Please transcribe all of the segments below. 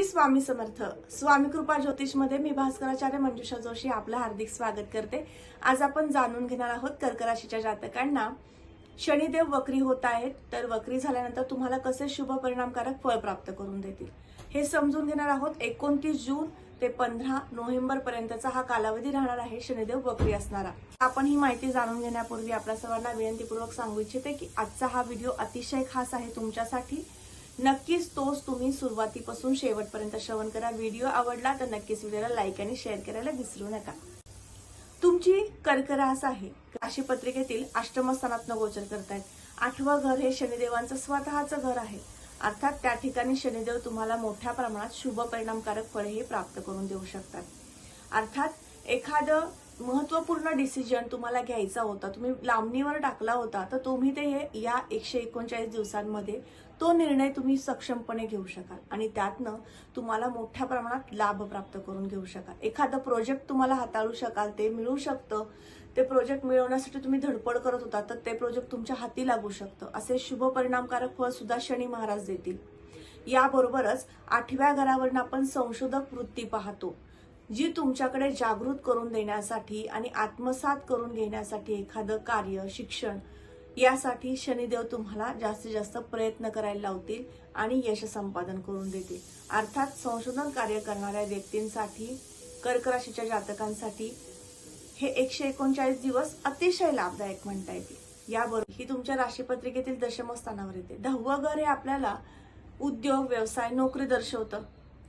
स्वामी समर्थ. स्वामी कृपा ज्योतिषमध्ये मी भास्कराचार्य मंजुषा जोशी आपलं हार्दिक स्वागत करते. आज आपण जाणून घेणार आहोत कर्क राशीच्या जातकांना. शनिदेव वक्री होत आहेत तर वक्री झाल्यानंतर तुम्हाला कसे शुभ परिणामकारक फळ प्राप्त करून देतील? हे समजून घेणार आहोत एकोणतीस जून ते पंधरा नोव्हेंबर पर्यंतचा हा कालावधी राहणार आहे शनिदेव वक्री असणारा. आपण ही माहिती जाणून घेण्यापूर्वी आपल्या सर्वांना विनंतीपूर्वक सांगू इच्छिते की आजचा हा व्हिडिओ अतिशय खास आहे तुमच्यासाठी. नक्कीच तोच तुम्ही सुरुवातीपासून शेवटपर्यंत श्रवण करा. व्हिडिओ आवडला तर नक्कीच व्हिडिओला लाईक आणि शेअर करायला विसरू नका. तुमची कर्करास आहे. राशी पत्रिकेतील अष्टमस्थानात गोचर करतायत. आठवं घर हे शनिदेवांचं स्वतःचं घर आहे. अर्थात त्या ठिकाणी शनिदेव तुम्हाला मोठ्या प्रमाणात शुभ परिणामकारक फळेही प्राप्त करून देऊ शकतात. अर्थात एखादं महत्त्वपूर्ण डिसिजन तुम्हाला घ्यायचा होता तुम्ही लांबणीवर टाकला होता तर तुम्ही ते या एकशे एकोणचाळीस दिवसांमध्ये तो निर्णय तुम्ही सक्षमपणे घेऊ शकाल आणि त्यातनं तुम्हाला मोठ्या प्रमाणात लाभ प्राप्त करून घेऊ शकाल. एखादं प्रोजेक्ट तुम्हाला हाताळू शकाल ते मिळू शकतं. ते प्रोजेक्ट मिळवण्यासाठी तुम्ही धडपड करत होता तर ते प्रोजेक्ट तुमच्या हाती लागू शकतं. असे शुभ परिणामकारक फळ सुद्धा शनी महाराज देतील. याबरोबरच आठव्या घरावरून आपण संशोधक वृत्ती पाहतो जी तुमच्याकडे जागृत करून देण्यासाठी आणि आत्मसात करून घेण्यासाठी एखादं कार्य शिक्षण यासाठी शनिदेव तुम्हाला जास्तीत जास्त प्रयत्न करायला लावतील आणि यश संपादन करून देतील. अर्थात संशोधन कार्य करणाऱ्या व्यक्तींसाठी कर्क राशीच्या जातकांसाठी हे एकशे एकोणचाळीस दिवस अतिशय लाभदायक म्हणता येतील. याबरोबर ही तुमच्या राशीपत्रिकेतील दशमस्थानावर येते. दहावं घर हे आपल्याला उद्योग व्यवसाय नोकरी दर्शवतं.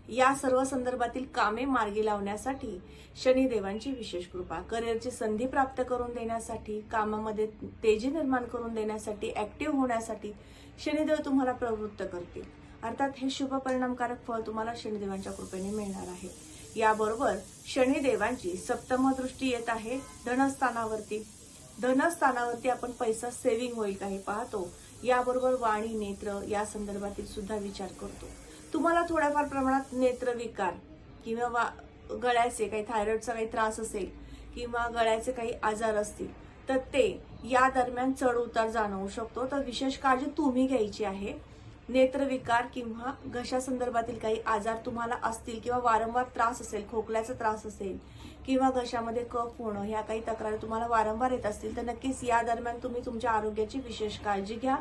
या सर्व संदर्भातील कामे मार्गी लावण्यासाठी शनिदेवांची विशेष कृपा. करिअरची संधी प्राप्त करून देण्यासाठी कामामध्ये तेजी निर्माण करून देण्यासाठी ऍक्टिव्ह होण्यासाठी शनिदेव तुम्हाला प्रवृत्त करतील. अर्थात हे शुभ परिणामकारक फळ तुम्हाला शनिदेवांच्या कृपेने मिळणार आहे. याबरोबर शनिदेवांची सप्तम दृष्टी येत आहे धनस्थानावरती. धनस्थानावरती आपण पैसा सेव्हिंग होईल काही हे पाहतो. याबरोबर वाणी नेत्र या संदर्भातील सुद्धा विचार करतो. तुम्हाला थोड्याफार प्रमाणात नेत्रविकार किंवा वा- गळ्याचे काही थायरॉइडचा काही त्रास असेल किंवा गळ्याचे काही आजार असतील तर ते या दरम्यान चढ उतार जाणवू शकतो. तर विशेष काळजी तुम्ही घ्यायची आहे. नेत्रविकार किंवा घशा संदर्भातील काही आजार तुम्हाला असतील किंवा वारंवार त्रास असेल खोकल्याचा त्रास असेल किंवा घशामध्ये कफ होणं ह्या काही तक्रारी तुम्हाला वारंवार येत असतील तर नक्कीच या दरम्यान तुम्ही तुमच्या आरोग्याची विशेष काळजी घ्या.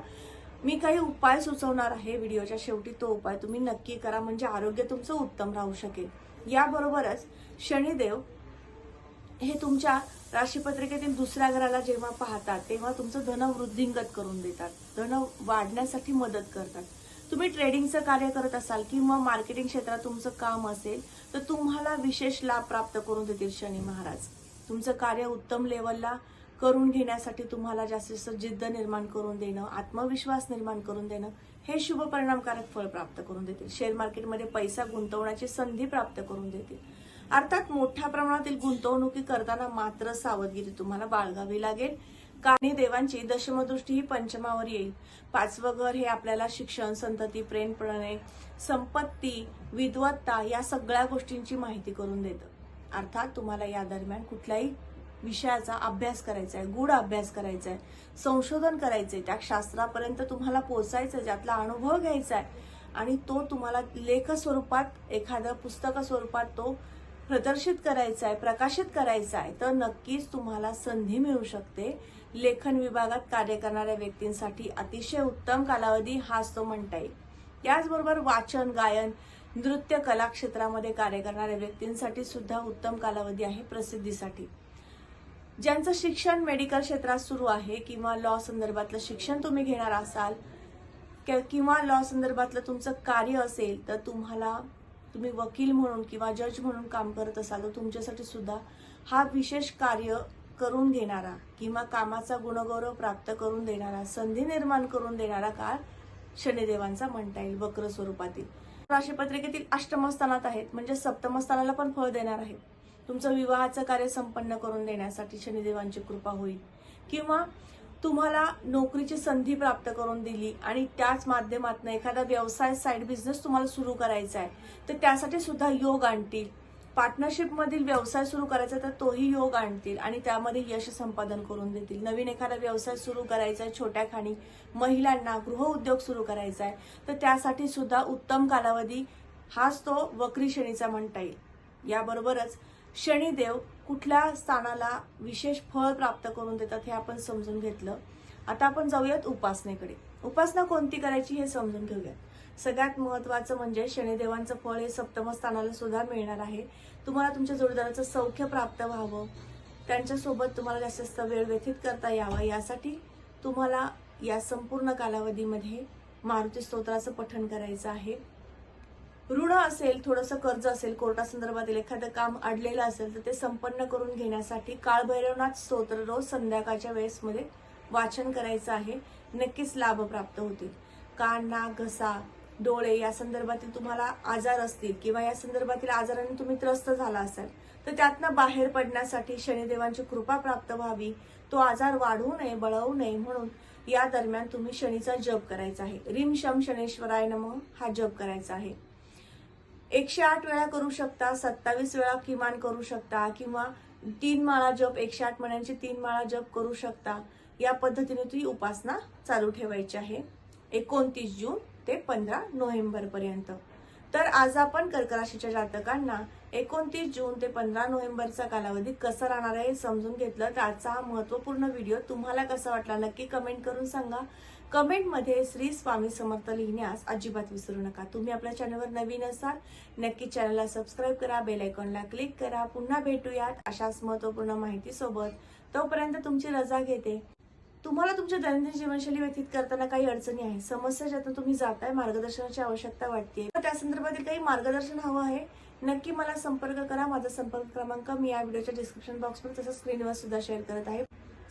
मी काही उपाय सुचवणार आहे व्हिडिओच्या शेवटी तो उपाय तुम्ही नक्की करा म्हणजे आरोग्य तुमचं उत्तम राहू शकेल. याबरोबरच शनिदेव हे तुमच्या राशीपत्रिकेतील दुसऱ्या घराला जेव्हा पाहतात तेव्हा तुमचं धन वृद्धिंगत करून देतात. धन वाढण्यासाठी मदत करतात. तुम्ही ट्रेडिंगचं कार्य करत असाल किंवा मार्केटिंग क्षेत्रात तुमचं काम असेल तर तुम्हाला विशेष लाभ प्राप्त करून देतील शनी महाराज. तुमचं कार्य उत्तम लेवलला करून घेण्यासाठी तुम्हाला जास्तीत जास्त जिद्द निर्माण करून देणं आत्मविश्वास निर्माण करून देणं हे शुभ परिणामकारक फळ प्राप्त करून देतील. शेअर मार्केटमध्ये पैसा गुंतवण्याची संधी प्राप्त करून देतील. अर्थात मोठ्या प्रमाणातील गुंतवणुकी करताना मात्र सावधगिरी तुम्हाला बाळगावी लागेल. कानी देवांची दशमदृष्टी ही पंचमावर येईल. पाचवं घर हे आपल्याला शिक्षण संतती प्रेम प्रणय संपत्ती विद्वत्ता या सगळ्या गोष्टींची माहिती करून देतं. अर्थात तुम्हाला या दरम्यान कुठल्याही विषयाचा अभ्यास करायचा आहे गुढ अभ्यास करायचा आहे संशोधन करायचंय त्या शास्त्रापर्यंत तुम्हाला पोहोचायचं आहे, ज्यातला अनुभव घ्यायचा आहे आणि तो तुम्हाला लेख स्वरूपात एखाद्या पुस्तक स्वरूपात तो प्रदर्शित करायचा आहे प्रकाशित करायचा आहे तर नक्कीच तुम्हाला संधी मिळू शकते. लेखन विभागात कार्य करणाऱ्या व्यक्तींसाठी अतिशय उत्तम कालावधी हाच तो म्हणता येईल. त्याचबरोबर वाचन गायन नृत्य कला क्षेत्रामध्ये कार्य करणाऱ्या व्यक्तींसाठी सुद्धा उत्तम कालावधी आहे प्रसिद्धीसाठी. ज्यांचं शिक्षण मेडिकल क्षेत्रात सुरू आहे किंवा लॉ संदर्भातलं शिक्षण तुम्ही घेणार असाल किंवा लॉ संदर्भातलं तुमचं कार्य असेल तर तुम्हाला तुम्ही वकील म्हणून किंवा जज म्हणून काम करत असाल तर तुमच्यासाठी सुद्धा हा विशेष कार्य करून घेणारा किंवा कामाचा गुणगौरव प्राप्त करून देणारा संधी निर्माण करून देणारा काळ शनिदेवांचा म्हणता येईल वक्र स्वरूपातील. राशीपत्रिकेतील अष्टम स्थानात आहेत म्हणजे सप्तम स्थानाला पण फळ देणार आहेत. तुमचं विवाहाचं कार्य संपन्न करून देण्यासाठी शनिदेवांची कृपा होईल. किंवा तुम्हाला नोकरीची संधी प्राप्त करून दिली आणि त्याच माध्यमातून एखादा व्यवसाय साईड बिझनेस तुम्हाला सुरू करायचा आहे तर त्यासाठी सुद्धा योग आणतील. पार्टनरशिपमधील व्यवसाय सुरू करायचा तर तोही योग आणतील आणि त्यामध्ये यश संपादन करून देतील. नवीन एखादा व्यवसाय सुरू करायचा आहे छोट्या खाणी महिलांना गृह उद्योग सुरू करायचा आहे तर त्यासाठी सुद्धा उत्तम कालावधी हाच तो वक्री शनीचा म्हणता येईल. याबरोबरच शनिदेव कुठल्या स्थानाला विशेष फळ प्राप्त करून देतात हे आपण समजून घेतलं. आता आपण जाऊयात उपासनेकडे. उपासना कोणती करायची हे समजून घेऊयात. सगळ्यात महत्वाचं म्हणजे शनिदेवांचं फळ हे सप्तम स्थानाला सुद्धा मिळणार आहे. तुम्हाला तुमच्या जोडीदाराचं सौख्य प्राप्त व्हावं. त्यांच्यासोबत तुम्हाला जास्तीत जास्त वेळ व्यतीत करता यावा. यासाठी तुम्हाला या संपूर्ण कालावधीमध्ये मारुती स्तोत्राचं पठण करायचं आहे. ऋण असेल थोडंसं कर्ज असेल कोर्टासंदर्भातील एखादं काम अडलेलं असेल तर ते संपन्न करून घेण्यासाठी काळभैरवनाथ स्तोत्र रोज संध्याकाळच्या वेळेसमध्ये वाचन करायचं आहे. नक्कीच लाभ प्राप्त होतील. कान नाक घसा डोळे या संदर्भातील तुम्हाला आजार असतील किंवा या संदर्भातील आजाराने तुम्ही त्रस्त झाला असाल तर त्यातनं बाहेर पडण्यासाठी शनिदेवांची कृपा प्राप्त व्हावी. तो आजार वाढवू नये बळवू नये म्हणून या दरम्यान तुम्ही शनीचा जप करायचा आहे. रिम शम शनेश्वराय नम हा जप करायचा आहे. एकशे आठ वेळा करू शकता सत्तावीस वेळा किमान करू शकता किंवा तीन माळा जप एकशे आठ महिन्यांची तीन माळा जप करू शकता. या पद्धतीने ती उपासना चालू ठेवायची आहे. एकोणतीस जून ते पंधरा नोव्हेंबर पर्यंत. तर आज आपण कर्कराशीच्या जातकांना एकोणतीस जून ते पंधरा नोव्हेंबरचा कालावधी कसा राहणार आहे हे समजून घेतलं. तर आजचा हा महत्त्वपूर्ण व्हिडिओ तुम्हाला कसा वाटला नक्की कमेंट करून सांगा. कमेंटमध्ये श्री स्वामी समर्थ लिहिण्यास अजिबात विसरू नका. तुम्ही आपल्या चॅनलवर नवीन असाल नक्की चॅनलला सबस्क्राईब करा बेल आयकॉनला क्लिक करा. पुन्हा भेटूयात अशाच महत्त्वपूर्ण माहितीसोबत. तोपर्यंत तुमची रजा घेते. तुम्हाला तुमच्या दैनंदिन जीवनशैली व्यतीत करताना काही अडचणी आहे समस्या ज्यातून तुम्ही जाताय मार्गदर्शनाची आवश्यकता वाटते. त्या संदर्भातील काही मार्गदर्शन हवं आहे नक्की मला संपर्क करा. माझा संपर्क क्रमांक मी या व्हिडिओच्या डिस्क्रिप्शन बॉक्समध्ये तसंच स्क्रीनवर सुद्धा शेअर करत आहे.